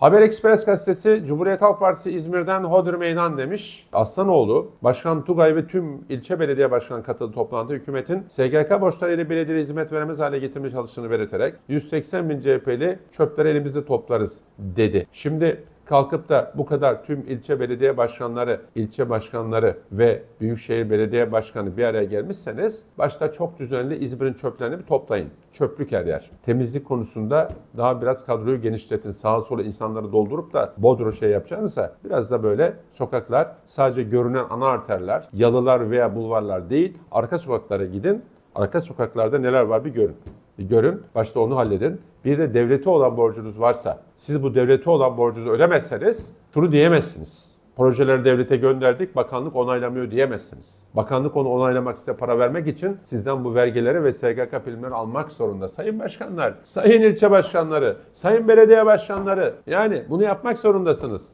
Haber Express gazetesi Cumhuriyet Halk Partisi İzmir'den Hodri Meydan demiş. Aslanoğlu, Başkan Tugay ve tüm ilçe belediye başkanı katıldığı toplantıda hükümetin SGK borçları ile belediye hizmet veremez hale getirmeye çalıştığını belirterek 180 bin CHP'li çöpleri elimizde toplarız dedi. Şimdi kalkıp da bu kadar tüm ilçe belediye başkanları, ilçe başkanları ve büyükşehir belediye başkanı bir araya gelmişseniz başta çok düzenli İzmir'in çöplerini bir toplayın. Çöplük her yer. Temizlik konusunda daha biraz kadroyu genişletin. Sağa sola insanları doldurup da bodro şey yapacağınızsa biraz da böyle sokaklar sadece görünen ana arterler, yalılar veya bulvarlar değil arka sokaklara gidin. Arka sokaklarda neler var bir görün. Görün, başta onu halledin. Bir de devlete olan borcunuz varsa, siz bu devlete olan borcunuzu ödemezseniz şunu diyemezsiniz. Projeleri devlete gönderdik, bakanlık onaylamıyor diyemezsiniz. Bakanlık onu onaylamak size para vermek için sizden bu vergileri ve SGK primleri almak zorunda. Sayın başkanlar, sayın ilçe başkanları, sayın belediye başkanları yani bunu yapmak zorundasınız.